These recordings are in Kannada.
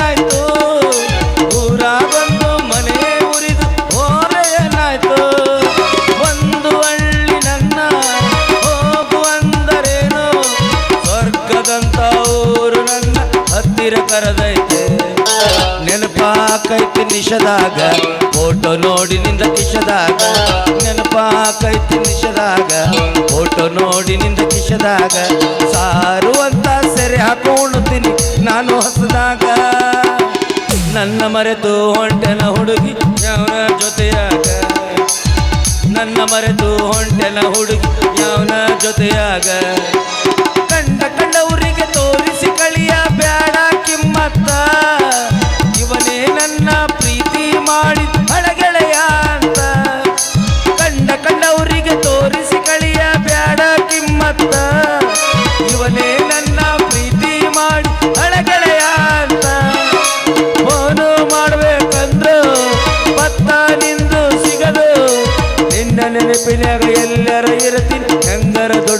ಏನಾಯ್ತು? ಊರ ಮನೆ ಉರಿದು ಹೋರೆ ಒಂದು ಹಳ್ಳಿ ನನ್ನ ಹೋಗುವಂದರೇನು ಸ್ವರ್ಗದಂತ ಊರು ನನ್ನ ಹತ್ತಿರ ಕರೆದೈತೆ. ನೆನಪಾಕೈತಿ ನಿಷದಾಗ ಫೋಟೋ ನೋಡಿ ನಿಂದ ಕಿಶದಾಗ, ನೆನಪಾಕೈತಿ ನಿಷದಾಗ ಫೋಟೋ ನೋಡಿ ನಿಂದ ಕಿಶದಾಗ ಸಾರು ಅಂತ ಸೆರೆ ಹಾಕೊಂಡ್ತೀನಿ ನಾನು ಹೊಸದಾಗ. ನನ್ನ ಮರೆತು ಹೊಂಟೆನ ಹುಡುಗಿ ಯಾವನ ಜೊತೆಯಾಗ? ನನ್ನ ಮರೆತು ಹೊಂಟೆನ ಹುಡುಗಿ ಯಾವನ ಜೊತೆಯಾಗ? ಕಂಡ ಕಂಡವರಿಗೆ ತೋರಿಸಿ ಕಳಿಯ ಬ್ಯಾಡ ಕಿಮ್ಮತ್ತ. ಇವನೇ ನನ್ನ ಪ್ರೀತಿ ಮಾಡಿ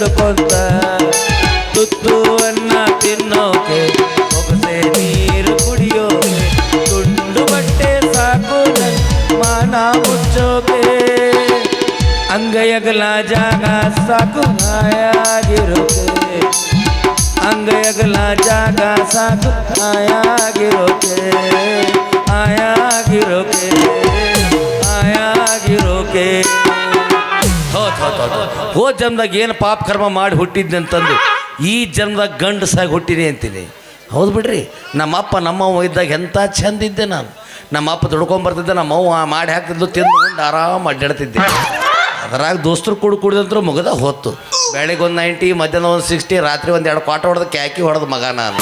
ಹೆಂಗರ ದುಡ್ಕೊಂತ ತುತ್ತು ಅನ್ನ ತಿನ್ನೋಕೆ ಹೊಗಸೆ ನೀರು ಕುಡಿಯೋಕೆ ತುಂಡು ಬಟ್ಟೆ ಸಾಕು ನನ್ ಮಾನ ಮುಚ್ಚೋಕೆ ಅಂಗೈಯಗಲ ಜಾಗ ಸಾಕು ಹಾಯಾಗಿರೋಕೆ ಅಂಗೈಯಗಲ ಜಾಗ ಸಾಕು ಹಾಯಾಗಿರೋಕೆ ಹಾಯಾಗಿರೋಕೆ ಹೋ ಹೌದ್. ಜನ್ಮದಾಗ ಏನು ಪಾಪ ಕರ್ಮ ಮಾಡಿ ಹುಟ್ಟಿದ್ದೆ ಅಂತಂದು, ಈ ಜನ್ಮದಾಗ ಗಂಡಸಾಗಿ ಹುಟ್ಟಿನಿ ಅಂತೀನಿ. ಹೌದು ಬಿಡ್ರಿ, ನಮ್ಮಪ್ಪ ನಮ್ಮವ್ವ ಇದ್ದಾಗ ಎಂಥ ಚಂದಿದ್ದೆ ನಾನು. ನಮ್ಮಪ್ಪ ದುಡ್ಕೊಂಬರ್ತಿದ್ದೆ, ನಮ್ಮವ್ವ ಮಾಡಿ ಹಾಕ್ತಿದ್ದು ತಿಂದು ಆರಾಮ ಅಡ್ಡಾಡ್ತಿದ್ದೆ. ಅದರಾಗ ದೋಸ್ತರು ಕುಡು ಕುಡಿದಂತರೂ ಮುಗದ ಹೊತ್ತು. ಬೆಳಿಗ್ಗೆ ಒಂದು ನೈಂಟಿ, ಮಧ್ಯಾಹ್ನ ಒಂದು ಸಿಕ್ಸ್ಟಿ, ರಾತ್ರಿ ಒಂದು ಎರಡು ಕ್ವಾಟ ಹೊಡೆದು ಕ್ಯಾಕಿ ಹೊಡೆದು ಮಗ ನಾನು.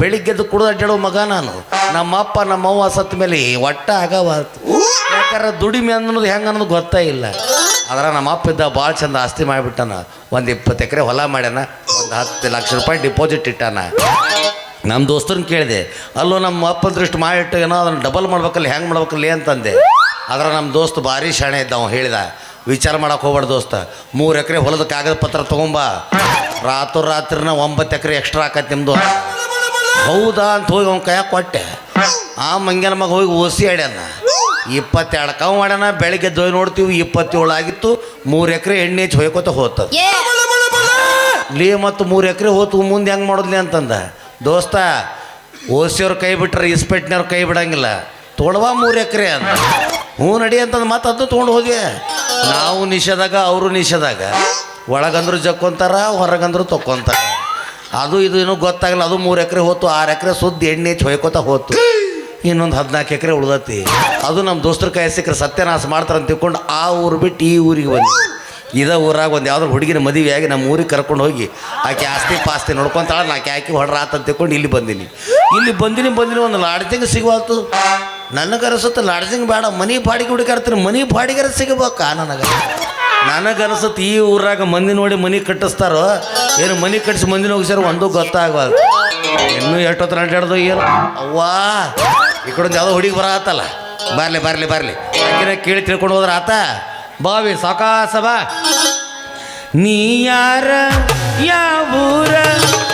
ಬೆಳಿಗ್ಗೆದ್ದು ಕುಡಿದು ಅಡ್ಡಾಡೋ ಮಗ ನಾನು. ನಮ್ಮಪ್ಪ, ನಮ್ಮವ್ವ ಸತ್ತ ಮೇಲೆ ಒಟ್ಟ ಆಗವಾತು ಯಾಕಂದ್ರೆ ದುಡಿಮೆ ಅನ್ನೋದು ಹೆಂಗೆ ಅನ್ನೋದು ಗೊತ್ತೇ ಇಲ್ಲ. ಆದ್ರೆ ನಮ್ಮ ಅಪ್ಪ ಇದ್ದ ಭಾಳ ಚಂದ ಆಸ್ತಿ ಮಾಡಿಬಿಟ್ಟಾನ. ಒಂದು ಇಪ್ಪತ್ತು ಎಕರೆ ಹೊಲ ಮಾಡ್ಯಾನ, ಒಂದು ಹತ್ತು ಲಕ್ಷ ರೂಪಾಯಿ ಡಿಪಾಸಿಟ್ ಇಟ್ಟಾನ. ನಮ್ಮ ದೋಸ್ತರನ್ನ ಕೇಳಿದೆ, ಅಲ್ಲೂ, ನಮ್ಮ ಅಪ್ಪ ದೃಷ್ಟಿ ಮಾಡಿಟ್ಟು ಏನೋ ಅದನ್ನು ಡಬಲ್ ಮಾಡ್ಬೇಕಲ್ಲ, ಹೆಂಗೆ ಮಾಡ್ಬೇಕಲ್ಲಿ? ಅಂತಂದೆ. ಆದ್ರೆ ನಮ್ಮ ದೋಸ್ತ ಭಾರಿ ಶಾಣೆ ಇದ್ದ ಅವ್ನು ಹೇಳಿದ, ವಿಚಾರ ಮಾಡಕ್ಕೆ ಹೋಗ್ಬಾರ್ದು ದೋಸ್ತ, ಮೂರು ಎಕರೆ ಹೊಲದ ಕಾಗದ ಪತ್ರ ತೊಗೊಂಬ. ರಾತ್ರಿ ರಾತ್ರಿನ ಒಂಬತ್ತು ಎಕರೆ ಎಕ್ಸ್ಟ್ರಾ ಹಾಕತ್ ನಿಮ್ಮದು ಹೌದಾ? ಅಂತ ಹೋಗಿ ಅವ್ನ ಕೈಯಾಗ ಕೊಟ್ಟೆ. ಆ ಮಂಗ್ಯನ ಮಗ ಹೋಗಿ ಓಸಿ ಆಡ್ಯಾನ. ಇಪ್ಪತ್ತೆರಡು ಕಾವು ಮಾಡೋಣ ಬೆಳಗ್ಗೆ ದೊಯ್ ನೋಡ್ತೀವಿ ಇಪ್ಪತ್ತೇಳು ಆಗಿತ್ತು ಮೂರು ಎಕರೆ ಎಣ್ಣೆ ಹಚ್ಚಿ ಹೊಯ್ಕೋತ ಹೋತ. ಲೀ ಮತ್ತು ಮೂರು ಎಕರೆ ಹೋತು ಮುಂದೆ ಹೆಂಗೆ ಮಾಡೋದ್ಲಿ ಅಂತಂದ. ದೋಸ್ತ ಓಸಿಯವ್ರ ಕೈ ಬಿಟ್ರೆ ಇಸ್ಪೆಟ್ನವ್ರ ಕೈ ಬಿಡಂಗಿಲ್ಲ. ತೊಳವಾ ಮೂರು ಎಕರೆ ಅಂತ ಹ್ಞೂ ನಡಿ ಅಂತಂದು ಮತ್ತೆ ಅದು ತೊಗೊಂಡು ಹೋದ್ವಿ ನಾವು ನಿಷೇಧಾಗ ಅವರು ನಿಷೇಧಾಗ. ಒಳಗಂದ್ರು ಜಕ್ಕೊಂತಾರ ಹೊರಗಂದ್ರು ತಕ್ಕೊಂತಾರ. ಅದು ಇದು ಏನೂ ಗೊತ್ತಾಗಲ್ಲ ಅದು ಮೂರು ಎಕರೆ ಹೋತು ಆರು ಎಕರೆ ಸುದ್ದಿ ಎಣ್ಣೆ ಹಚ್ಚಿ ಹೊಯ್ಕೋತ ಹೋತು. ಇನ್ನೊಂದು ಹದಿನಾಲ್ಕು ಎಕರೆ ಉಳ್ದತಿ. ಅದು ನಮ್ಮ ದೋಸ್ತರ ಕೈ ಸಿಕ್ಕರೆ ಸತ್ಯನಾಶ ಮಾಡ್ತಾರೆ ಅಂತ ತಿಳ್ಕೊಂಡು ಆ ಊರು ಬಿಟ್ಟು ಈ ಊರಿಗೆ ಬಂದ್ವಿ. ಇದೇ ಊರಾಗ ಒಂದು ಯಾವ್ದಾರು ಹುಡುಗಿನ ಮದುವೆಯಾಗಿ ನಮ್ಮ ಊರಿಗೆ ಕರ್ಕೊಂಡು ಹೋಗಿ ಆಕೆ ಆಸ್ತಿ ಪಾಸ್ತಿ ನೋಡ್ಕೊಂತಾಳ ನಾಕೆ ಆಕೆ ಹೊಡ್ರ ಆತ ತಿಳ್ಕೊಂಡು ಇಲ್ಲಿ ಬಂದೀನಿ. ಇಲ್ಲಿ ಬಂದಿನಿ ಬಂದಿನಿ, ಒಂದು ಲಾಡ್ಜಿಂಗ್ ಸಿಗುವಲ್ತು ನನಗೆ ಅನಿಸುತ್ತೆ ಲಾಡ್ಜಿಂಗ್ ಬೇಡ, ಮನಿ ಬಾಡಿಗೆ ಹುಡುಕಾಡ್ತೀನಿ ಮನಿ ಬಾಡಿಗೆರ ಸಿಗಬೇಕಾ ನನಗೆ. ನನಗೆ ಅನಿಸುತ್ತೆ ಈ ಊರಾಗ ಮಂದಿ ನೋಡಿ ಮನಿ ಕಟ್ಟಿಸ್ತಾರೋ, ಏನು ಮನಿ ಕಟ್ಟಿಸಿ ಮಂದಿನ ಹೋಗಿಸ್ಯಾರ ಒಂದು ಗೊತ್ತಾಗಬಾರ್ದು ಇನ್ನೂ ಎಷ್ಟೊತ್ತರ ಅಡ್ಡಾಡ್ದು ಏನು. ಅವ್ವಾ. ಈ ಕಡೆ ಯಾವುದೋ ಹುಡುಗಿ ಬರತ್ತಲ್ಲ ಬರಲಿ ಬರಲಿ ಬರಲಿ. ಯಾಕಿನ ಕೇಳಿ ತಿಳ್ಕೊಂಡು ಹೋದ್ರ ಆತ? ಬಾವಿ ಸಾಕಾಸ ಬಾ ನೀ ಯಾರ ಯಾವೂರ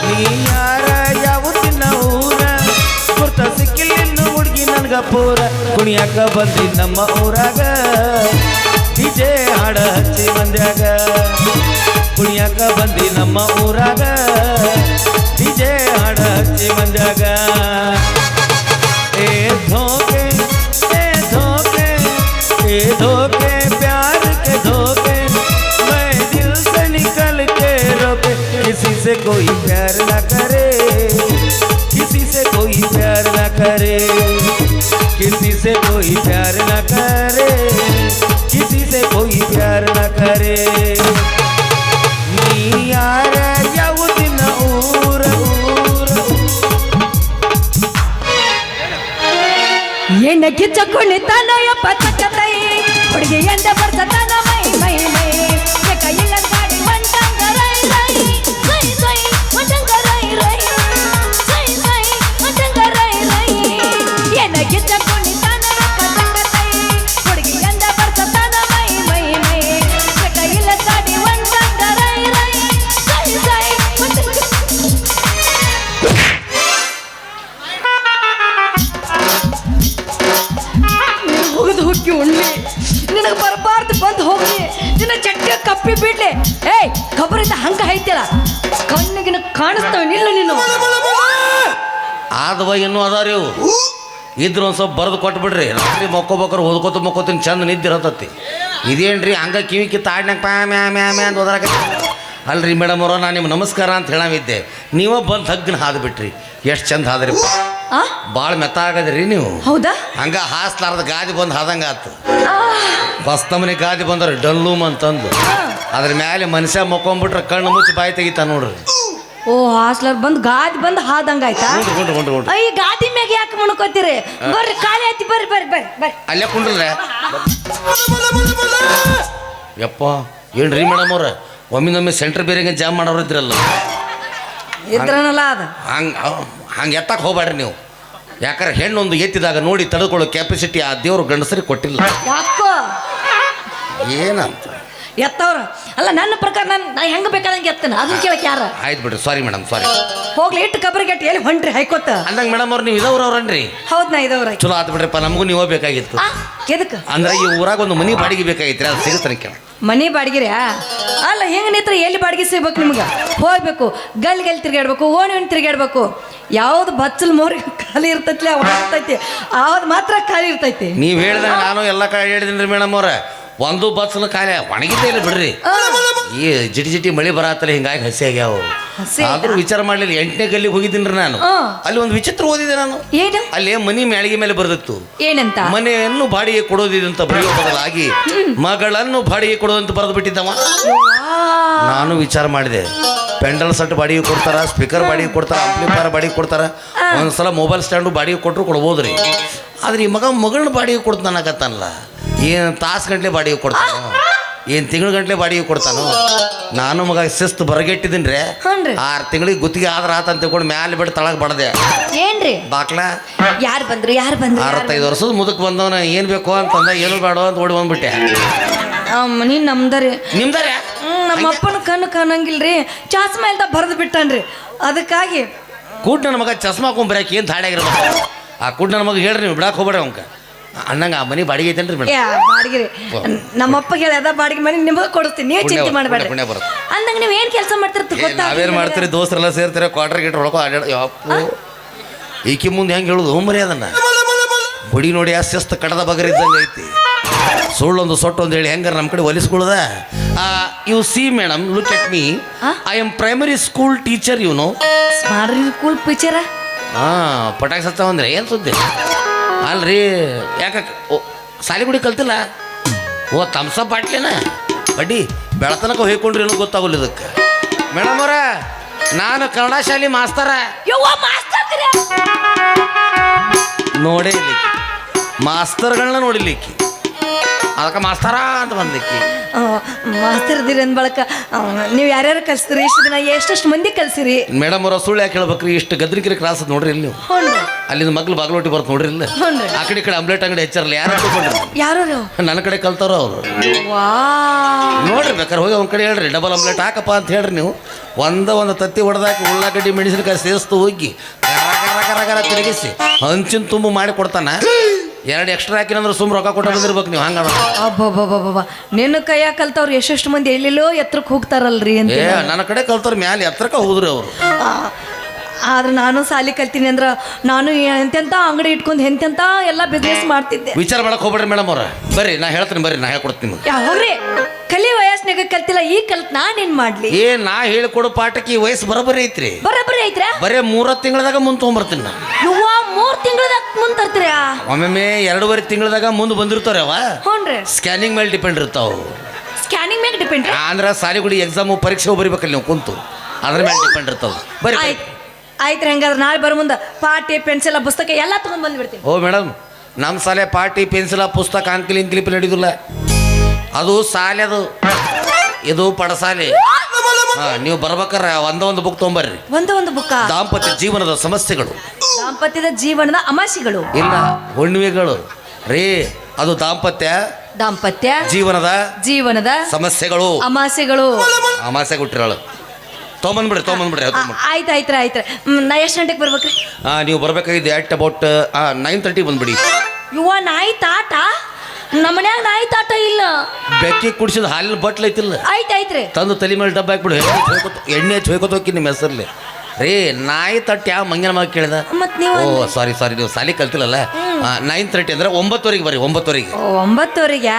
ನೀ ಯಾರ, ಯಾವ ತಿನ್ನ ಊರ? ಗುರ್ತ ಸಿಕ್ಕಿಲ್ಲ ಹುಡುಗಿ ನನ್ಗ ಪೂರ. ಕುಣಿಯಾಕ ಬಂದಿ ನಮ್ಮ ಊರಾಗ. ಡಿಜೆ ಹಾಡ ಹಚ್ಚಿ ಮಂದ್ಯಾಗ ಕುಣಿಯಾಕ ಬಂದಿ ನಮ್ಮ ಊರಾಗ. ಡಿಜೆ ಹಾಡ ಹಚ್ಚಿ ಮಂದ್ಯಾಗ से कोई प्यार ना करे किसी से कोई प्यार ना करे किसी से कोई प्यार ना करे किसी से कोई प्यार ना करे ನೀ ಯಾರ ಯಾವುದಿನ ಊರ ಊರ ಎಣ್ಣೆ ಕಿಚ್ಚ ಕುಣಿತಾನ ಯಪ್ಪ ತಕ್ಕತೈ ಹುಡುಗಿ ಎಂದ ಬರ್ಸತಾನ ಹುಕ್ಕಿ ಉಣ್ಣೆ. ನಿನಗೆ ಬರಬಾರ್ದು, ಬಂದು ಹೋಗ್ಲಿ. ನಿನ್ನ ಚಟ್ಟಿ ಕಪ್ಪಿ ಬಿಡ್ಲಿ. ಏಯ್ ಕಬರಿಂದ ಹಂಗ ಹೈತಿಲ್ಲ ಕಣ್ಣಿಗಿನ ಕಾಣಿಸ್ತಾವ ನಿಲ್ಲ ನೀನು. ಆದವ ಇನ್ನು ಅದಾರಿ ಇವು. ಇದ್ರ ಒಂದು ಸ್ವಲ್ಪ ಬರೆದು ಕೊಟ್ಬಿಡ್ರಿ. ರಾತ್ರಿ ಮಕ್ಕೋಬೇಕಾರೆ ಓದ್ಕೋತ ಮಕ್ಕೋತೀನಿ ಚಂದ ನಿದ್ದಿರತತಿ ಇದೇನ್ರಿ, ಹಂಗ ಕಿವಿ ಕಿತ್ತ ಆಡ್ನಾಗ ಮ್ಯಾ ಮ್ಯಾ ಮ್ಯಾ ಅಂತ ಓದಾಕ ಅಲ್ರಿ ಮೇಡಮ್ ಅವರೋ ನಾನು ನಿಮ್ಗೆ ನಮಸ್ಕಾರ ಅಂತ ಹೇಳಿದ್ದೆ ನೀವೇ ಬಂದು ಹಗ್ಗನ ಹಾದ್ಬಿಟ್ರಿ ಎಷ್ಟು ಚಂದ ಹಾದ್ರಿ ಭಾಳ ಮೆತ್ತ ಆಗದ್ರಿ ನೀವು. ಹೌದಾ? ಹಂಗ ಹಾಸ್ಲಾರ್ದ ಗಾದಿ ಬಂದು ಹದಂಗ ಆತು. ಆ, ಬಸ್ ತಮ್ಮನೆ ಗಾದಿ ಬಂದ್ರೆ ಡಲ್ಲೂಮ್ ಅಂತಂದು. ಅದ್ರ ಮೇಲೆ ಮನುಷ್ಯ ಮಕ್ಕೊಂಬಿಟ್ರೆ ಕಣ್ಣು ಮುಚ್ಚಿ ಬಾಯಿ ತೆಗಿತಾನ ನೋಡ್ರಿ. ಓ ಹಾಸ್ಲರ್ ಬಂದು ಗಾದಿ ಬಂದ್ ಹಾದಂಗ ಆಯ್ತಾ? ಈ ಗಾದಿ ಮ್ಯಾಗ ಯಾಕೆ ಮುಣ್ಕೋತೀರಿ? ಬರ್ರಿ ಖಾಲಿ ಆಯ್ತು ಬರ್ರಿ ಬರ್ರಿ ಬರ್ರಿ ಬರ್ರಿ. ಅಲ್ಲೇ ಕುಂಡ್ರೆ ಯಪ್ಪ ಏನ್ರಿ ಮೇಡಮ್ ಅವ್ರ? ಒಮ್ಮಿನೊಮ್ಮೆ ಸೆಂಟ್ರ್ ಬೇರೆ ಜಾಮ್ ಮಾಡೋರು ಇದ್ರಲ್ಲ ಇದ್ರನಲ್ಲ ಅದ. ಹಂಗೆ ಹಂಗೆ ಎತ್ತಕ್ಕೆ ಹೋಗ್ಬೇಡ್ರಿ ನೀವು. ಯಾಕಂದ್ರೆ ಹೆಣ್ಣೊಂದು ಎತ್ತಿದಾಗ ನೋಡಿ ತಡೆದುಕೊಳ್ಳೋ ಕೆಪಾಸಿಟಿ ಆ ದೇವರು ಗಂಡಸರಿಗೆ ಕೊಟ್ಟಿಲ್ಲ. ಯಾಕೋ? ಏನಂತ? ಎತ್ತವ್ರ? ಅಲ್ಲ ನನ್ನ ಪ್ರಕಾರ ನಾನು ನಾ ಹೆಂಗ ಬೇಕಾದಂಗೆ ಎತ್ತನ? ಅದನ್ನ ಕೇಳಕ್ಕೆ ಯಾರ? ಆಯ್ತು ಬಿಡ್ರಿ ಸಾರಿ ಮೇಡಮ್ ಸಾರಿ ಹೋಗ್ಲಿ ಇಟ್ಟು ಕಬ್ರಿಗೆ ಗಟ್ಟಿ ಎಲ್ಲಿ ಹೊಂಟ್ರಿ ಹೈಕೋತ ಅಂದಂಗೆ ಮೇಡಮ್ ಅವ್ರು ನೀವು ಇದವ್ರು ಅವ್ರನ್ರಿ? ಹೌದು ನಾ ಇದವ್ರ ಚಲೋ ಆತು ಬಿಡ್ರಿಪ್ಪ ನಮಗೂ ನೀವು ಬೇಕಾಗಿತ್ತು. ಕೆದಕ ಎದಕ್ಕೆ ಅಂದ್ರೆ ಈ ಊರಾಗ ಒಂದು ಮನಿ ಬಾಡಿಗೆ ಬೇಕಾಗಿತ್ತು ಅದು ಸಿಗುತ್ತೆ ಕೇಳ. ಮನಿ ಬಾಡಿಗೆರ್ಯಾ ಅಲ್ಲ ಹೆಂಗೆ ನಿತ್ರ ಎಲ್ಲಿ ಬಾಡಿಗೆ ಸಿಗ್ಬೇಕು ನಿಮ್ಗೆ? ಹೋಗ್ಬೇಕು ಗಲ್ ಗಲ್ ತಿರ್ಗಾಡ್ಬೇಕು ಓಣಿ ಓಣಿ ತಿರ್ಗಾಡ್ಬೇಕು ಯಾವ್ದು ಬಚ್ಚಲ್ ಮೋರಿ ಖಾಲಿ ಇರ್ತೈತಿ ಅವ್ ಇರ್ತೈತಿ ಯಾವ್ದು ಮಾತ್ರ ಖಾಲಿ ಇರ್ತೈತಿ. ನೀವು ಹೇಳಿದ್ರೆ ನಾನು ಎಲ್ಲ ಕಡೆ ಹೇಳಿದ್ದೀನಿ ಮೇಡಮ್ ಅವ್ರ. ಒಂದು ಬಸ್ಸಲ್ಲಿ ಕಾಲ ಒಣಗಿದ್ದೇ ಇಲ್ಲ ಬಿಡ್ರಿ. ಈ ಜಿಟಿ ಜಿಟಿ ಮಳಿ ಬರತ್ತಲ್ಲ ಹಿಂಗಾಗಿ ಹಸಿ ಆಗ್ಯಾವ. ಹಸಿ ಆದ್ರೂ ವಿಚಾರ ಮಾಡಲಿಲ್ಲ ಎಂಟನೇ ಗಲ್ಲಿಗೆ ಹೋಗಿದ್ದೀನಿ ನಾನು. ಆ. ಅಲ್ಲಿ ಒಂದು ವಿಚಿತ್ರ ಓದಿದೆ ನಾನು. ಏನು? ಅಲ್ಲಿ ಮನಿ ಮ್ಯಾಳಿಗೆ ಮೇಲೆ ಬರ್ದಿತ್ತು. ಏನಂತ? ಮನೆಯನ್ನು ಬಾಡಿಗೆ ಕೊಡೋದಿದಂತ ಬರೆಯೋ ಬದಲಾಗಿ ಮಗಳನ್ನು ಬಾಡಿಗೆ ಕೊಡೋದಂತ ಬರೆದು ಬಿಟ್ಟಿದ್ದವ. ನಾನು ವಿಚಾರ ಮಾಡಿದೆ. ಪೆಂಡಲ್ ಸೆಟ್ ಬಾಡಿಗೆ ಕೊಡ್ತಾರ ಸ್ಪೀಕರ್ ಬಾಡಿಗೆ ಕೊಡ್ತಾರ ಆಂಪ್ಲಿಫೈರ್ ಬಾಡಿಗೆ ಕೊಡ್ತಾರ. ಒಂದ್ಸಲ ಮೊಬೈಲ್ ಸ್ಟ್ಯಾಂಡು ಬಾಡಿಗೆ ಕೊಟ್ಟರು ಕೊಡ್ಬೋದ್ರಿ. ಆದ್ರೆ ಈ ಮಗ ಮಗಳನ್ನ ಬಾಡಿಗೆ ಕೊಡ್ತಾನಕತ್ತಾನಲ್ಲ ಏನು ತಾಸು ಗಂಟ್ಲೆ ಬಾಡಿಗೆ ಕೊಡ್ತಾನೋ? ಏನು ತಿಂಗಳ ಗಂಟ್ಲೆ ಬಾಡಿಗೆ ಕೊಡ್ತಾನೋ? ನಾನು ಮಗ ಶಿಸ್ತು ಬರಗೆಟ್ಟಿದ್ದೀನಿ ರೀ ಹ್ಞೂನ್ರಿ ಆರು ತಿಂಗಳಿಗೆ ಗುತ್ತಿಗೆ ಆದ್ರೆ ಆತ ಅಂತ ತಿಳ್ಕೊಂಡು ಮ್ಯಾಲೆ ಬಿಟ್ಟು ತಳಗೆ ಬಡದೆ. ಏನ್ರಿ? ಬಾಕ್ಲ? ಯಾರು ಬಂದ್ರು ಯಾರು ಬಂದ್ರು ಅರವತ್ತೈದು ವರ್ಷದ ಮುದಕ್ ಬಂದವನ ಏನು ಬೇಕು ಅಂತಂದ ಏನು ಬೇಡ ಅಂತ ಓಡಿ ಬಂದ್ಬಿಟ್ಟೆ. ಮನಿ ನಮ್ದರಿ. ನಿಮ್ದಾರೆ? ಹ್ಮ್, ನಮ್ಮ ಅಪ್ಪನ ಕಣ್ಣು ಕಾಣಂಗಿಲ್ರಿ. ಚಾಸ್ಮ ಅಂತ ಬರೆದು ಬಿಟ್ಟನ್ರಿ. ಅದಕ್ಕಾಗಿ ಕೂಡ್ ನನ್ನ ಮಗ ಚಸ್ಮಾ ಏನು ತಾಡ್ಯಾಗಿರ್ಬೇಕು ಆ ಕೂಡ್ ನನ್ನ ಮಗ ಹೇಳ್ರಿ ನೀವು ಬಿಡಕ್ಕೆ ಹೋಗ್ಬೇಡ ಅವಂಕ ಅನ್ನಂಗೆ ಆ ಮನೆ ಬಾಡಿಗೆ ಐತೇನ್ರಿ ಮೇಡಮ್ ಬಾಡಿಗೆ ನಮ್ಮಪ್ಪ ಹೇಳಿ ಅದ ಬಾಡಿಗೆ ಮನೆ ನಿಮಗೆ ಕೊಡಿಸ್ತೀನಿ. ನೀವು ಚಿಂತೆ ಮಾಡಬೇಡ ಮಾಡಬೇಡ್ರಿ. ಪುಣ್ಯ ಬರುತ್ತೆ. ಅಂದಂಗ ನೀವು ಏನು ಕೆಲಸ ಮಾಡ್ತಿರ್ತ ಗೊತ್ತಾ ನಾವೇನು ಮಾಡ್ತೀರಿ? ದೋಸ್ತರೆಲ್ಲ ಸೇರ್ತೀರ ಕ್ವಾರ್ಟರ್ ಗಿಟ್ರ್ ಒಳಕೋ ಆಡಾಡ ಯಪ್ಪು. ಈಕಿ ಮುಂದೆ ಹೆಂಗೆ ಹೇಳೋದು? ಹೋಮರಿ ಅದನ್ನ ಬುಡಿ ನೋಡಿ ಅಸ್ಯಸ್ತ ಕಡದ ಬಗರ ಇದ್ದಂಗೆ ಐತಿ. ಸುಳ್ಳೊಂದು ಸೊಟ್ಟೊಂದು ಹೇಳಿ ಹೆಂಗಾರ ನಮ್ಮ ಕಡೆ ಒಲಿಸ್ಕೊಳ್ಳದ? You see madam look at me I am primary school teacher ಇವನು ಸ್ಕೂಲ್ ಟೀಚರ ಹಾಂ ಪಟಾಕಿ ಸತ್ತ ಅಂದ್ರೆ ಏನು ಸುದ್ದಿ? ಅಲ್ರಿ ಯಾಕ ಸಾಲಿಗುಡಿ ಕಲ್ತಿಲ್ಲ? ಓ ತಮ್ಸ ಪಾಟ್ಲೇನ ಬಡ್ಡಿ ಬೆಳತನಕ ಹೋಯ್ಕೊಂಡ್ರಿ ಏನೋ ಗೊತ್ತಾಗಲ್ಲ ಇದಕ್ಕೆ. ಮೇಡಮ್ ಅವರ ನಾನು ಕನ್ನಡ ಶಾಲೆ ಮಾಸ್ತರ ನೋಡೇ ಇಲ್ಲಿಕ್ಕಿ. ಮಾಸ್ತರ್ಗಳನ್ನ ನೋಡಿಲಿಕ್ಕಿ ಅದಕ್ಕೆ ಮಾಸ್ತರ ಅಂತ ಬಂದಿಕ್ಕಿ. ಮಾಸ್ತರ್ ಇದೀರಿ ಬಳಕ ನೀವು ಯಾರ್ಯಾರು ಕಲ್ಸ್ತೀರಿ ಇಷ್ಟು ದಿನ ಎಷ್ಟೆಷ್ಟು ಮಂದಿ ಕಲ್ಸಿರಿ? ಮೇಡಮ್ ಅವರ ಸುಳ್ಳು ಯಾಕೆ ಹೇಳ್ಬೇಕ್ರಿ? ಇಷ್ಟು ಗದ್ರಿಕಿರಿ ಕ್ರಾಸ್ ನೋಡ್ರಿ ಇಲ್ಲಿ ನೀವು. ಅಲ್ಲಿಂದ ಮಗ್ಳು ಬಾಗ್ಲೋಟಿ ಬರ್ತ ನೋಡ್ರಿ ಇಲ್ಲ. ಆ ಕಡೆ ಕಡೆ ಆಮ್ಲೆಟ್ ಅಂಗಡಿ ಹೆಚ್ಚಾರಲ್ಲ ಯಾರು ಯಾರು ನನ್ನ ಕಡೆ ಕಲ್ತಾರೋ ಅವರು. ವಾ ನೋಡ್ರಿ ಬೇಕಾರೆ ಹೋಗಿ ಒಂದ್ ಕಡೆ ಹೇಳ್ರಿ ಡಬಲ್ ಆಮ್ಲೆಟ್ ಹಾಕಪ್ಪ ಅಂತ ಹೇಳ್ರಿ ನೀವು. ಒಂದ ಒಂದು ತತ್ತಿ ಹೊಡೆದಾಕಿ ಉಳ್ಳಾಗಡ್ಡಿ ಮೆಣಸಿನಕಾಯಿ ಸೇರಿಸ್ತು ಹೋಗಿ ಗರ ಗರ ಗರ ಗರ ತಿರುಗಿಸಿ ಹಂಚಿನ ತುಂಬು ಮಾಡಿ ಕೊಡ್ತಾನ. ಎರಡು ಎಕ್ಸ್ಟ್ರಾ ಹಾಕಿನಂದ್ರೆ ಸುಮ್ ರೊಕ್ಕ ಕೊಟ್ಟು ಬಂದಿರ್ಬೇಕು ನೀವು. ಹಂಗ ಅಬ್ಬಬ್ಬಬ್ಬಬ್ಬ. ನಿನ್ನ ಕೈಯಾಗ ಕಲ್ತವ್ರು ಎಷ್ಟೆಷ್ಟು ಮಂದಿ ಎಲ್ಲೆಲ್ಲೋ ಎತ್ತರಕ್ಕೆ ಹೋಗ್ತಾರಲ್ರಿ ಅಂತ ಏ ನನ್ನ ಕಡೆ ಕಲ್ತವ್ರ ಮ್ಯಾಲೆ ಎತ್ತರಕ ಹೋದ್ರಿ ಅವರು. ಆ, ಆದ್ರೆ ನಾನು ಸಾಲಿ ಕಲ್ತೀನಿ ಅಂದ್ರೆ ನಾನು ಎಂತೆಂತ ಅಂಗಡಿ ಇಟ್ಕೊಂಡು ಎಂತೆಂತ ಎಲ್ಲ ಬಿಸ್ನೆಸ್ ಮಾಡ್ತಿದ್ದೆ. ವಿಚಾರ ಮಾಡಕ್ ಹೋಗ್ಬೇಡ್ರಿ ಮೇಡಮ್ ಅವ್ರ. ಬರ್ರಿ ನಾ ಹೇಳ್ತೀನಿ ಬರ್ರಿ ನಾ ಹೇಳ್ಕೊಡ್ತೀನಿ ನಿಮ್ಗೆ. ಯಾವ್ರಿ ಕಲಿ ವಯಸ್ಸಿನಾಗ ಕಲ್ತಿಲ್ಲ ಈ ಕಲ್ತ್ ನಾನೇನ್ ಮಾಡ್ಲಿ? ಏ ನಾ ಹೇಳ್ಕೊಡೋ ಪಾಠಕ್ಕೆ ಈ ವಯಸ್ಸು ಬರೋಬ್ಬರಿ ಐತ್ರಿ. ಬರಬರಿ ಐತ್ರ? ಬರೇ ಮೂರ ತಿಂಗಳದಾಗ ಮುಂದೆ ತೊಗೊಂಬರ್ತೀನಿ ನಾ. ಯುವ ಮೂರ್ ತಿಂಗಳದಾಗ ಮುಂದ್ ತರ್ತೀರಾ? ಒಮ್ಮೊಮ್ಮೆ ಎರಡೂವರೆ ತಿಂಗಳದಾಗ ಮುಂದೆ ಬಂದಿರ್ತಾರ ಅವ ಹ್ಞೂನ್ರಿ ಸ್ಕ್ಯಾನಿಂಗ್ ಮೇಲೆ ಡಿಪೆಂಡ್ ಇರ್ತಾವ. ಸ್ಕ್ಯಾನಿಂಗ್ ಮ್ಯಾಗ ಡಿಪೆಂಡ್ ಅಂದ್ರೆ ಸಾಲಿಗುಡಿ ಎಕ್ಸಾಮು ಪರೀಕ್ಷೆ ಬರಿಬೇಕಲ್ಲ ನೀವು ಕುಂತು. ಅದ್ರ ಮೇಲೆ ಡಿಪೆಂಡ್ ಇರ್ತಾವ. ಬರೀ ಬರ್ರಿ. ಆಯ್ತು. ಆಯ್ತು ಹಂಗಾದ್ರೆ ನಾಳೆ ಬರೋ ಮುಂದೆ ಪಾಟಿ ಪೆನ್ಸಿಲ್ ಪುಸ್ತಕ ಎಲ್ಲ ತೊಗೊಂಡು ಬಂದ್ಬಿಡ್ತೀನಿ. ಓ ಮೇಡಮ್ ನಮ್ಮ ಸಾಲೆ ಪಾಟಿ ಪೆನ್ಸಿಲ ಪುಸ್ತಕ ಅಂಕಿಲಿ ಕ್ಲಿಪ್ ನಡೆಯುದಿಲ್ಲ ಅದು ಸಾಲೆ ಅದು. ಇದು ಪಡಸಾಲೆ. ಹಾ ನೀವು ಬರ್ಬೇಕಾರ ಒಂದ ಒಂದು ಬುಕ್ ತೊಗೊಂಬರ್ರಿ. ಒಂದ ಒಂದು ಬುಕ್ಕ ದಾಂಪತ್ಯ ಜೀವನದ ಸಮಸ್ಯೆಗಳು. ದಾಂಪತ್ಯದ ಜೀವನದ ಅಮಾಸಿಗಳು. ಇಲ್ಲ ಹುಣ್ಣಿಮೆಗಳು. ರೀ ಅದು ದಾಂಪತ್ಯ ದಾಂಪತ್ಯ ಜೀವನದ ಜೀವನದ ಸಮಸ್ಯೆಗಳು. ಅಮಾಸೆಗಳು. ಅಮಾಸೆ ಹುಟ್ಟಿರೋಳು ತೊಗೊಂಬಂದ್ಬಿಡ್ರಿ ತೊಗೊಂಬಂದ್ಬಿಡ್ರಿ ಆಯ್ತು ಆಯ್ತು ಆಯ್ತು ಆಯ್ತು ನಾ ಎಷ್ಟು ಗಂಟೆಗೆ ಬರ್ಬೇಕ್ರಿ? ನೀವು ಬರ್ಬೇಕಾಗಿದ್ದು ಎಟ್ ಅಬೌಟ್ ನೈನ್ ತರ್ಟಿ ಬಂದ್ಬಿಡಿ. ಯುವ ನಾಯಿ ತಾಟ? ನಮ್ಮ ಮನ್ಯಾಗ ನಾಯಿ ತಾಟ ಇಲ್ಲ. ಬೆಕ್ಕಿ ಕುಡಿಸಿದ ಹಾಲಿನ ಬಟ್ಲ ಐತಿಲ್ಲ. ಆಯ್ತು ರೀ. ತಂದು ತಲೆ ಮೇಲೆ ಡಬ್ಬ ಹಾಕ್ಬಿಡು ಎಣ್ಣೆ ಹಚ್ಚಿ ಎಣ್ಣೆ ಚೊಯ್ಕೊತ ಹೋಗಿ ನಿಮ್ಮ ಹೆಸರಲ್ಲಿ ರೀ ನಾಯಿ ತಟ್ಟೆ ಯಾವ ಮಂಗನ ಮಗ ಕೇಳಿದ? ಮತ್ ನೀವು ಓ ಸಾರಿ ಸಾರಿ ನೀವು ಸಾಲಿ ಕಲ್ತಿಲ್ಲಲ್ಲ? ನೈನ್ ತರ್ಟಿ ಅಂದ್ರೆ ಒಂಬತ್ತುವರೆಗೆ ಬರ್ರಿ ಒಂಬತ್ತುವರೆಗೆ. ಒಂಬತ್ತುವರೆಗೆ?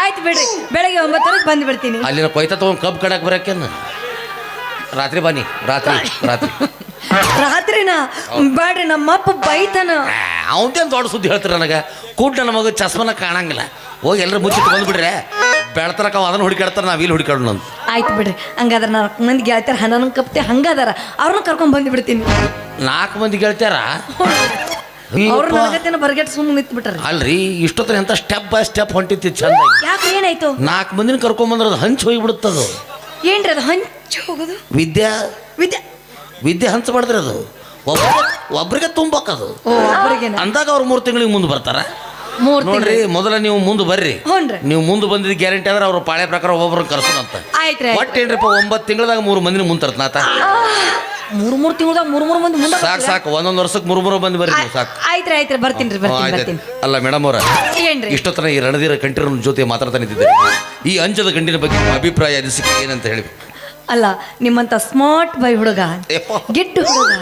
ಆಯ್ತು ಬಿಡ್ರಿ ಬೆಳಗ್ಗೆ ಒಂಬತ್ತುವರೆಗೆ ಬಂದು ಬಿಡ್ತೀನಿ ಅಲ್ಲಿನ ಕೊಯ್ತಾ ತಗೊಂಡು ಕಬ್ಬು ಕಡಕ್ಕೆ ಬರಕ್ಕೇನು ರಾತ್ರಿ ಬನ್ನಿ ರಾತ್ರಿ ರಾತ್ರಿ. ರಾತ್ರಿನ? ಬ್ಯಾಡ್ರಿ ನಮ್ಮಪ್ಪ ಬೈತಾನ. ಅವನದೇನು ದೊಡ್ಡ ಸುದ್ದಿ ಹೇಳ್ತಾರೆ ನನಗೆ? ಕೂಡ್ ನನ್ನ ಮಗ ಚಸ್ಮನ ಕಾಣಂಗಿಲ್ಲ. ಹೋಗಿ ಎಲ್ಲರೂ ಮುಚ್ಚಿಟ್ಟು ಬಂದ್ಬಿಡ್ರೆ ಬೆಳ್ತಾರಕ್ಕ ಅದನ್ನ ಹುಡುಕಾಡ್ತಾರೆ ನಾವು ಇಲ್ಲಿ ಹುಡುಕಾಡೋಣ ಅಂತ. ಆಯ್ತು ಬಿಡ್ರಿ ಹಂಗಾದ್ರೆ ನಾಲ್ಕು ಮಂದಿ ಗೆಳತಿಯರ್ ಹನ್ನೊಂದು ಕಪ್ತೆ ಹಂಗಾದಾರ. ಅವ್ರನ್ನ ಕರ್ಕೊಂಡ್ ಬಂದ್ಬಿಡ್ತೀನಿ. ನಾಲ್ಕು ಮಂದಿ ಗೆಳ್ತ್ಯಾರ ಅವ್ರು ಅಯ್ಯಪ್ಪ. ನನಗತ್ತೇನ ಬರಗೆಟ್ ಸುಮ್ಮನೆ ನಿಂತ್ಬಿಟ್ಟಾರ. ಅಲ್ರಿ ಇಷ್ಟೊತ್ತರ ಎಂತ ಸ್ಟೆಪ್ ಬೈ ಸ್ಟೆಪ್ ಹೊಂಟಿತ್ತು ಚಂದ ಯಾಕೆ ಏನಾಯ್ತು? ನಾಲ್ಕು ಮಂದಿನ ಕರ್ಕೊಂಬಂದ್ರೆ ಅದು ಹಂಚಿ ಹೋಗಿಬಿಡುತ್ತದು. ಏನ್ರಿ ಅದು ಹಂಚಿ? ಹೋಗೋದು? ವಿದ್ಯಾ? ವಿದ್ಯೆ. ವಿದ್ಯೆ ಹಂಚಬಾರ್ದ್ರಿ ಅದು. ಒಬ್ಬರಿಗೆ ಒಬ್ರಿಗೆ ತುಂಬಕ್ಕದು ಓ ಒಬ್ಬರಿಗೇನ ಅಂದಾಗ ಅವ್ರು ಮೂರು ತಿಂಗಳಿಗೆ ಮುಂದೆ ಬರ್ತಾರ. ಮೂರ್ ನೋಡ್ರಿ ಮೊದಲ ನೀವು ಮುಂದೆ ಬರ್ರಿ. ಹ್ಞೂನ್ರಿ ನೀವು ಮುಂದೆ ಬಂದಿದ್ದು ಗ್ಯಾರಂಟಿ ಆದ್ರೆ ಅವ್ರ ಪಾಳೆ ಪ್ರಕಾರ ಒಬ್ಬೊಬ್ರನ್ನ ಕರ್ಸೋಣಂತ ಆಯ್ತ್ರಿ ಒಟ್ಟು ಏನ್ರಿಪ್ಪ ಒಂಬತ್ತು ತಿಂಗಳದಾಗ ಮೂರು ಮಂದಿ ಮುಂದೆ ತರ್ತನಾತ ಮೂರ್ ಮೂರು ತಿಂಗಳದಾಗ ಮೂರ್ ಮೂರು ಮಂದಿ ಮುಂದೆ ಸಾಕು ಸಾಕು. ಒಂದೊಂದು ವರ್ಷಕ್ಕೆ ಮೂರು ಮೂರು ಬಂದು ಬರ್ರಿ ನೀವು ಸಾಕು. ಆಯ್ತ್ರಿ ಆಯ್ತ್ರಿ. ಬರ್ತೀನಿ ರೀ ಹ್ಞೂ, ಬರ್ತೀನಿ ಆಯ್ತು ಬರ್ತೀನಿ. ಅಲ್ಲ ಮೇಡಮ್ ಅವರ ಏನ್ರಿ? ಇಷ್ಟೊತ್ತನ ಈ ರಣಧೀರ ಕಂಠೀರ ಜೊತೆ ಮಾತಾಡ್ತಾ ಈ ಅಂಜದ ಗಂಡಿನ ಬಗ್ಗೆ ನಿಮ್ಮ ಅಭಿಪ್ರಾಯ ಅನಿಸಿಕೆ ಏನಂತ ಹೇಳಿ. ಅಲ್ಲ ನಿಮ್ಮಂತ ಸ್ಮಾರ್ಟ್ ಬೈ ಹುಡುಗ ಯಪ್ಪ. ಗಿಟ್ಟು ಹುಡುಗ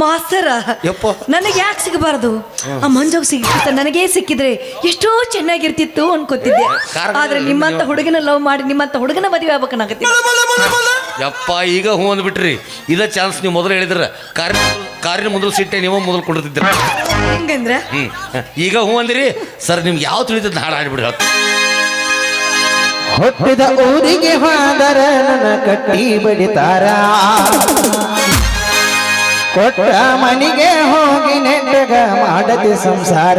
ಮಾಸ್ತರ ಯಪ್ಪ. ನನಗೆ ಯಾಕೆ ಸಿಗಬಾರದು? ಆ ಮಂಜೋಗ್ ಸಿಗ್ತಿತ್ತ ನನಗೇ ಸಿಕ್ಕಿದ್ರೆ ಎಷ್ಟೋ ಚೆನ್ನಾಗಿರ್ತಿತ್ತು ಅನ್ಕೋತಿದ್ದೆ. ಕಾರಣ ಆದ್ರೆ ನಿಮ್ಮಂತ ಹುಡುಗನ ಲವ್ ಮಾಡಿ ನಿಮ್ಮಂತ ಹುಡುಗನ ಮದುವೆ ಆಗ್ಬೇಕನ್ನಾಗತ್ತೆ ಯಪ್ಪ ಈಗ ಹೂ ಅಂದ್ಬಿಟ್ರಿ. ಇದ ಚಾನ್ಸ್ ನೀವು ಮೊದಲು ಹೇಳಿದ್ರ. ಕಾರಿನ ಕಾರಿನ ಮೊದಲು ಸಿಟ್ಟೆ ನೀವು ಮೊದಲು ಕೊಡ್ತಿದ್ದೀರ ಹೆಂಗಂದ್ರ? ಹ್ಮ್. ಈಗ ಹೂ ಅಂದಿರಿ ಸರ್ ನಿಮ್ಗೆ ಯಾವ ತಿಳಿತದ ಹಾಡು ಹಾಡ್ಬಿಡ್ರಿ. ಹುಟ್ಟಿದ ಊರಿಗೆ ಹಾದರ ನನ್ನ ಕಟ್ಟಿ ಬಡಿತಾರ. ಕೊಟ್ಟ ಮನೆಗೆ ಹೋಗಿ ನೆಟ್ಟಗ ಮಾಡದೆ ಸಂಸಾರ.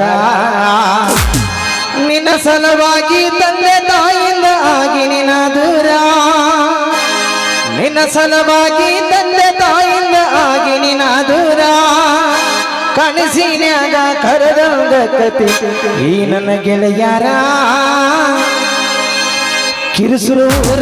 ನಿನ್ನ ಸಲುವಾಗಿ ತಂದೆ ತಾಯಿಂದ ಆಗಿ ನಿನ್ನ ದೂರ. ನಿನ್ನ ಸಲುವಾಗಿ ತಂದೆ ತಾಯಿಂದ ಆಗಿ ನಿನ್ನ ದೂರ. ಕನಸಿನ್ಯಾಗ ಕರೆದಂಗ ಕತಿ, ಈ ನನ್ನ ಗೆಳೆಯರ. கிருசுரூர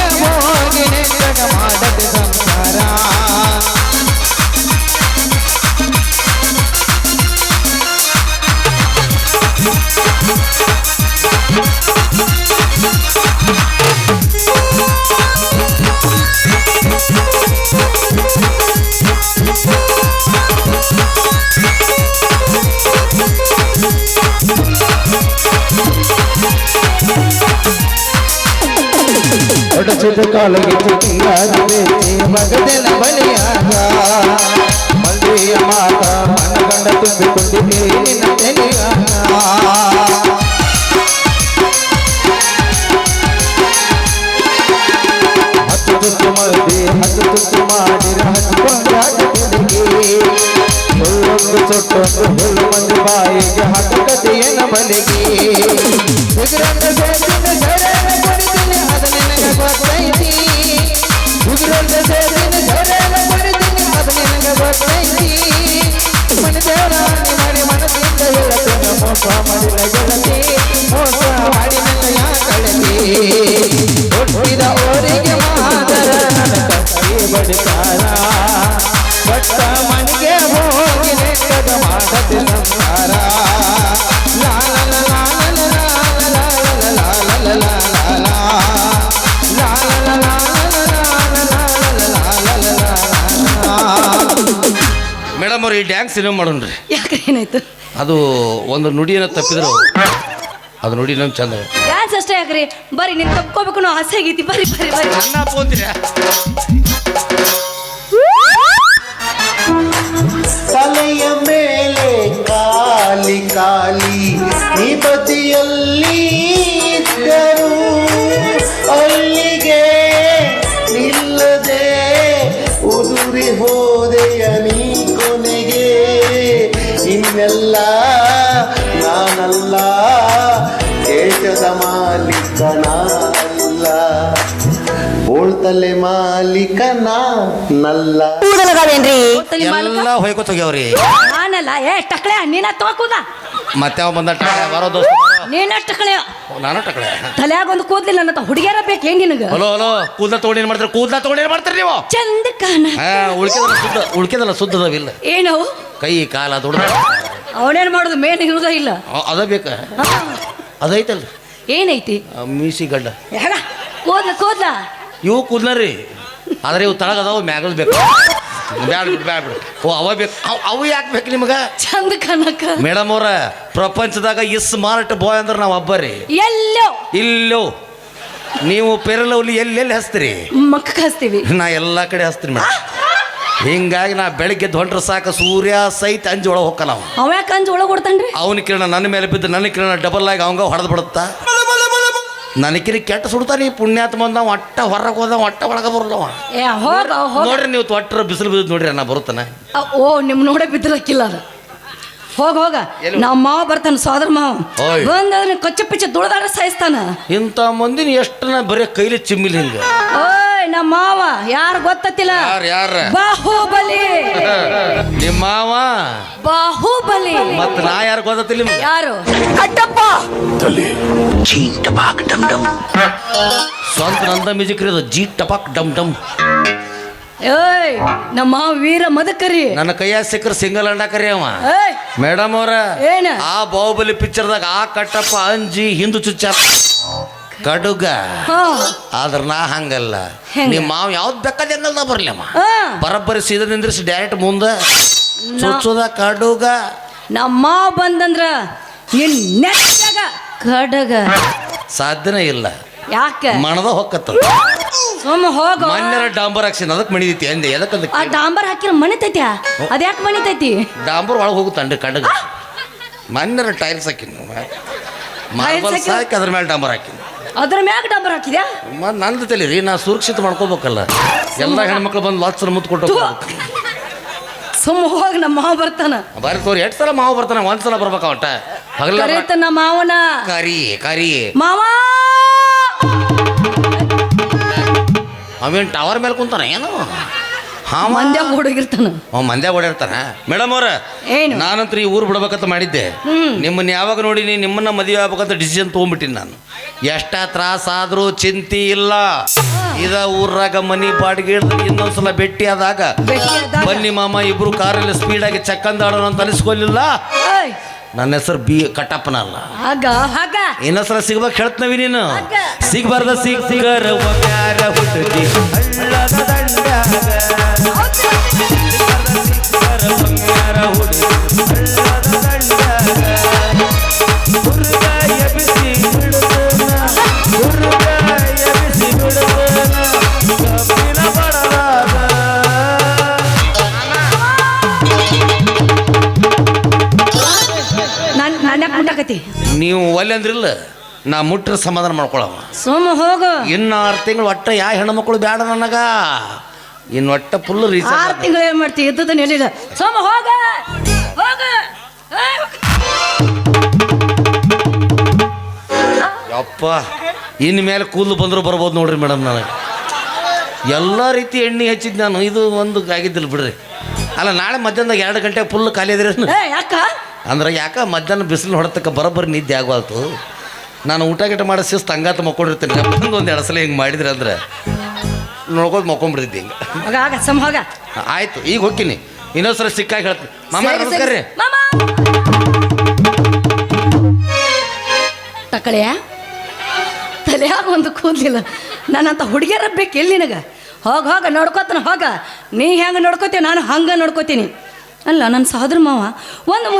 छोटे छोटे कालगी चिटिया दिवे भगदिल बलिया मंदिर माता मन गंड तुम्बि तुम्बि निन्न तेनिया ಮರದೆ ಹತ್ತು ಮಾಡಿರ ಡ್ಯಾನ್ಸ್ ಮಾಡೋಣ ಮಾಡೋಣ್ರಿ. ಯಾಕೆ ಏನಾಯ್ತು? ಅದು ಒಂದು ನುಡಿಯನ್ನು ತಪ್ಪಿದ್ರು ಅದು ನುಡಿ ನಮ್ಗೆ ಚಂದ ಡ್ಯಾನ್ಸ್ ಅಷ್ಟೇ ಯಾಕ್ರಿ ಬರೀ ನೀನ್ ತಪ್ಕೋಬೇಕು ನಾವು ಆಸೆ ಆಗೈತಿ. ಬರೀ ಬರ್ರಿ ಬರ್ರಿ. ಅಣ್ಣ ತಲೆಯ ಮೇಲೆ ಕಾಲಿ ಕಾಲಿ ಈ ಬದಿಯಲ್ಲಿ ಇದ್ದರು ಅಲ್ಲಿಗೆ ನಿಲ್ಲದೆ ಉದುರಿ ಹೋದೆಯ ಇನ್ನೆಲ್ಲ ನಾನಲ್ಲ ದೇಶದ ಮಾಲೀಕನಲ್ಲ ಓಳ್ತಲೆ ಮಾಲೀಕ ನಲ್ಲ. ಮಾಲಕ? ಎಲ್ಲ ಹೊಯ್ಕೋತ ಹೋಗ್ಯಾವ್ರಿ ನಾನಲ್ಲ ಏ ಟಕ್ಳೆ ನೀನ ತಗೋಕೂದ ಮತ್ತೆ ಅವ ಬಂದ ಟಕಳೆ, ಬರೋ ದೋಸ್ತ ನೀನ ಟಕ್ಳೆ? ನಾನು ಟಕಳೆ? ತಲ್ಯಾಗ ಒಂದು ಕೂದ್ಲಿಲ್ಲ ನನ್ನ ಹುಡುಗಿಯರ ಬೇಕು ನಿನಗ? ಹಲೋ ಹಲೋ ಕೂದಲ ತಗೊಂಡು ಏನು ಮಾಡ್ತಾರೆ? ಕೂದಲ ತಗೊಂಡು ಏನು ಮಾಡ್ತಾರೆ ನೀವು? ಚಂದ ಕಾಣ. ಹಾ ಉಳ್ಕೆದಲ್ಲ ಶುದ್ಧ ಉಳ್ಕೆದಲ್ಲ ಶುದ್ಧದವಿಲ್ಲ ಏನು ಕೈ ಕಾಲ ದುಡ್ದ ಅವನೇನ್ ಮಾಡೋದು? ಮೇನ್ ಇರುದ ಇಲ್ಲ. ಅದ ಬೇಕ. ಅದೈತಲ್ಲ ಏನೈತಿ? ಆ ಮೀಸಿ ಗಡ್ಡ. ಯಾಗ ಕೂದ್ಲ ಕೂದ್ಲ. ಇವು ಕೂದ್ಲರಿ. ಆದ್ರೆ ಇವು ತಳಗ ಅದಾವ ಮ್ಯಾಗಲ್ ಬೇಕು. ಬ್ಯಾಡ ಬಿಡು ಬ್ಯಾಡ ಬಿಡು. ಓ ಅವ ಬೇಕು. ಅವ್- ಅವು ಯಾಕೆ ಬೇಕು ನಿಮಗೆ? ಚಂದ ಕನಕ ಮೇಡಮ್ ಅವ್ರ ಪ್ರಪಂಚದಾಗ ಇಸ್ ಸ್ಮಾರ್ಟ್ ಬಾಯ್ ಅಂದ್ರೆ ನಾವು ಒಬ್ಬರಿ ಎಲ್ಲೋ. ಇಲ್ಲೋ. ನೀವು ಪೆರಲವ್ಲಿ ಎಲ್ಲೆಲ್ಲಿ ಹಸ್ತೀರಿ ಮಕ್ಕ ಹಸ್ತೀವಿ ನಾ ಎಲ್ಲ ಕಡೆ ಹಸ್ತೀನಿ ಮೇಡಮ್. ಹಿಂಗಾಗಿ ನಾ ಬೆಳಗ್ಗೆ ಹೊಂಟ್ರೆ ಸಾಕು ಸೂರ್ಯ ಸಹಿತ ಅಂಜು ಒಳಗೆ ಹೋಗಲ್ಲ ಅವ ಅವ ಯಾಕೆ ಅಂಜು ಒಳಗೆ ಕೊಡ್ತಾನ್ರಿ ಅವನ ಕಿರಣ ನನ್ನ ಮೇಲೆ ಬಿದ್ದು ನನ್ನ ಕಿರಣ ಡಬಲ್ ಆಗಿ ಅವಂಗ ಹೊಡೆದು ಬಿಡುತ್ತಾ. ನನಗಿರಿ ಕೆಟ್ಟ ಸುಡ್ತಾನೆ ಈ ಪುಣ್ಯಾತ್ ಬಂದ ಒಟ್ಟ ಹೊರಗೆ ಹೋದ ಒಟ್ಟ ಒಳಗೆ ಬರಲ್ಲವ ಏ ಹೋಗ ಹೋಗ. ನೋಡ್ರಿ ನೀವು ತೊಟ್ಟರ ಬಿಸಿಲು ಬಿದ್ದು ನೋಡ್ರಿ ನಾ ಬರುತ್ತಾನೆ. ಓ ನಿಮ್ ನೋಡೇ ಬಿದ್ದಿರಕ್ಕಿಲ್ಲ ಅದು. ಹೋಗ ಹೋಗ? ನಮ್ಮ ಮಾವ ಬರ್ತಾನ ಸೋದರ ಮಾವ. ಓಯ್. ಬಂದ ಕಚ್ಚ ಪಿಚ್ಚ ದುಳದಾಡ ಸಾಯಿಸ್ತಾನ. ಇಂಥ ಮಂದಿನ ಎಷ್ಟು ಬರೀ ಕೈಲಿ ಚಿಮ್ಮಿಲಿ ಹಿಂಗೆ. ನಮ್ಮ ಮಾವ ಯಾರು ಗೊತ್ತತಿಲ್ಲ ಯಾರು ಯಾರ? ಬಾಹುಬಲಿ. ನಿಮ್ಮ ಮಾವ? ಬಾಹುಬಲಿ. ಮತ್ತು ನಾ ಯಾರು ಗೊತ್ತತಿಲ್ಲ ನಿಮ್ಗೆ? ಯಾರು? ಕಟ್ಟಪ್ಪ. ಸ್ವಂತ ನಂದ ಮ್ಯೂಸಿಕ್ ಇರೋದು ಜೀ ಟಪಾಕ್ ಡಮ್ ಡಮ್. ಏಯ್ ನಮ್ಮ ಮಾವ ವೀರ ಮದಕರಿ. ನನ್ನ ಕೈಯಾಗ ಸಿಕ್ಕರೆ ಸಿಂಗಲ್ ಅಂಡ ಕರಿ ಅವ. ಏಯ್. ಮೇಡಮ್ ಅವ್ರ ಏನ? ಆ ಬಾಹುಬಲಿ ಪಿಕ್ಚರ್ದಾಗ ಆ ಕಟ್ಟಪ್ಪ ಅಂಜಿ ಹಿಂದು ಚುಚ್ಚ ಕಡುಗ. ಆದ್ರ ನಾ ಹಂಗಲ್ಲ. ಹೆಂಗ? ನಿಮ್ಮ ಮಾವ ಯಾವ್ದು ಬೇಕಾದ ಬರ್ಲಿ ಅಮ್ಮ. ಬರಬ್ಬರಿ ಸೀದಾ ನಿಂದ್ರಿಸಿ ಡೈರೆಕ್ಟ್ ಮುಂದೆ. ಚುಚ್ಚುದ ಕಡುಗ. ನಮ್ಮ ಮಾವ ಬಂದಂದ್ರ ನಿನ್ ನೆಟ್ಟಾಗ ಕಡಗ. ಸಾಧ್ಯನೇ ಇಲ್ಲ. ಯಾಕೆ? ಮಣದ ಹೋಕತ್ತ ಸುಮ್ಮ ಹೋಗ. ಮಣ್ಣರ ಡಾಂಬರ್ ಹಾಕ್ಸಿನ ಅದಕ್ಕೆ ಮಣಿದೈತಿ ಅಂದೆ. ಅದಕ್ಕೆ ಆ ಡಾಂಬರ್ ಹಾಕಿರ ಮಣಿತೈತ್ಯಾ ಅದ್ಯಾಕೆ ಮಣಿತೈತಿ ಡಾಂಬರ್ ಒಳಗೆ ಹೋಗುತ್ತಂಡ್ರಿ ಕಡುಗ. ಮಣ್ಣರ ಟೈಲ್ಸ್ ಹಾಕಿನ ಮಾರ್ಬಲ್ಸ್ ಹಾಕಿ ಅದ್ರ ಮೇಲೆ ಡಾಂಬರ್ ಹಾಕಿನ ಅದ್ರ ಮ್ಯಾಗ ಡಾಂಬರ್ ಹಾಕಿದ್ಯಾ? ಮತ್ತೆ ನಂದು ತಲೆ ರೀ ನಾ ಸುರಕ್ಷಿತ ಮಾಡ್ಕೋಬೇಕಲ್ಲ. ಎಲ್ಲ ಹೆಣ್ಮಕ್ಳು ಬಂದು ಲಕ್ಷ ಮುತ್ತು ಕೊಟ್ಟು. ಸುಮ್ಮ ಹೋಗಿ ನಮ್ಮ ಮಾವ ಬರ್ತಾನ. ಬಾರಿ ತೋರಿ ಎಷ್ಟು ಸಲ ಮಾವ ಬರ್ತಾನೆ? ಒಂದ್ ಸಲ ಬರ್ಬೇಕ ಒಟ್ಟ ಹಗಲ ಕರೀತ ನಮ್ಮ ಮಾವನ. ಕರಿ ಕರಿ. ಮಾವ! ಅವೇನ್ ಟವರ್ ಮೇಲೆ ಕುಂತಾನ? ಏನು? ಹುಡುಗಿರ್ತಾನ ಅವ ಮೇಡಮ್ ಅವ್ರ ಏನು? ನಾನಂತ್ರ ಈ ಊರು ಬಿಡ್ಬೇಕಂತ ಮಾಡಿದ್ದೆ. ನಿಮ್ಮನ್ನ ಯಾವಾಗ ನೋಡಿನಿ ನಿಮ್ಮನ್ನ ಮದುವೆ ಆಗ್ಬೇಕಂತ ಡಿಸಿಷನ್ ತೊಗೊಂಡ್ಬಿಟ್ಟಿನಿ ನಾನು. ಎಷ್ಟ ತ್ರಾಸ ಆದ್ರೂ ಚಿಂತಿ ಇಲ್ಲ. ಇದ ಊರಾಗ ಮನಿ ಬಾಡಿಗೆ ಇನ್ನೊಂದ್ಸಲ ಭೇಟಿ ಆದಾಗ ಬನ್ನಿ ಮಾಮ ಇಬ್ರು ಕಾರಲ್ಲಿ ಸ್ಪೀಡಾಗಿ ಚಕ್ಕಂದಾಡೋಣ ಅಂತ ಅನಿಸ್ಕೊಲಿಲ್ಲ. ನನ್ನ ಹೆಸರು ಬಿ ಕಟ್ಟಪ್ಪನ ಅಲ್ಲ ಆಗ ಇನ್ನ ಇನ್ನೊಂದ್ಸಲ ಸಿಗ್ಬೇಕು ಹೇಳ್ತನವಿ ನೀನು. ಸಿಗ್ಬಾರ್ದ ಸಿಗ್ಗರ ಒಮ್ಯಾರ ಹುಡುಗಿ ಹಳ್ಳದ. ಸಿಗ್ಬಾರ್ದ ಹುಡುಗಿ ಒಲ್ಲೆ ಅಂದ್ರಿಲ್ಲ ನಾ ಮುಟ್ಟ್ರೆ ಸಮಾಧಾನ ಮಾಡ್ಕೊಳವ. ಸುಮ್ಮ ಹೋಗು. ಇನ್ನು ಆರು ತಿಂಗಳು ಒಟ್ಟ ಯಾವ ಮಕ್ಕಳು ಬೇಡ ನನಗ? ಇನ್ನು ಒಟ್ಟ ಫುಲ್ ಆರು ರೀಸನ್ ತಿಂಗಳು ಏನ್ ಮಾಡ್ತಿ? ಇದ್ದದ ಎಲ್ಲಿಲ್ಲ ಸುಮ್ಮ ಹೋಗ. ಹೋಗ. ಯಪ್ಪ ಇನ್ನು ಮೇಲೆ ಕೂದಲು ಬಂದರೂ ಬರ್ಬೋದು ನೋಡ್ರಿ ಮೇಡಮ್ ನನಗೆ. ಎಲ್ಲ ರೀತಿ ಎಣ್ಣೆ ಹೆಚ್ಚಿದ್ದು ನಾನು. ಇದು ಒಂದು ಆಗಿದ್ದಿಲ್ಲ ಬಿಡ್ರಿ. ಅಲ್ಲ ನಾಳೆ ಮಧ್ಯಾಹ್ನದಾಗ ಎರಡು ಗಂಟೆ ಫುಲ್ ಖಾಲಿ ಅದ್ರಿ ಏ ಯಾಕ? ಅಂದ್ರೆ ಯಾಕ ಮಧ್ಯಾಹ್ನ ಬಿಸಿಲು ಹೊಡೆತಕ್ಕ ಬರೋಬ್ಬರಿ ನಿದ್ದೆ ಆಗವಾಲ್ತು ನಾನು ಊಟ ಗಿಟ ಮಾಡೋ ಶಿಸ್ತು ಹಂಗಾತ ಮಕ್ಕೊಂಡಿರ್ತೀನಿ. ಒಂದು ಒಂದು ಎರಡು ಸಲ ಹಿಂಗೆ ಮಾಡಿದ್ರೆ ಅಂದ್ರೆ ನೋಡ್ಕೋದು ಮಕ್ಕೊಂಡ್ಬಿಡ್ತಿದ್ದೆ ಹಿಂಗೆ. ಹೋಗ ಆಗ ಹೋಗ. ಆಯ್ತು ಈಗ ಹೋಗ್ತೀನಿ. ಇನ್ನೊಂದ್ಸಲ ಸಿಕ್ಕಾಗಿ ಹೇಳ್ತೀನಿ. ಮಾಮ ಸರಿ, ನಮಸ್ಕಾರ ಸರಿ. ರೀ. ಮಾಮ! ತಕಳೆಯ ತಲೆಯಾಗ ಒಂದು ಕೂದಲಿಲ್ಲ. ನಾನಂತ ಹುಡುಗಿಯರ ಬೇಕು ಎಲ್ಲಿ ನಿನಗೆ? ಹೋಗ ಹೋಗ ನೋಡ್ಕೋತಾನ ಹೋಗ. ನೀ ಹೆಂಗೆ ನೋಡ್ಕೋತೀವಿ ನಾನು ಹಂಗೆ ನೋಡ್ಕೋತೀನಿ. ಅಲ್ಲ ನನ್ನ ಸಹೋದ್ರ ಮಾವ ಒಂದು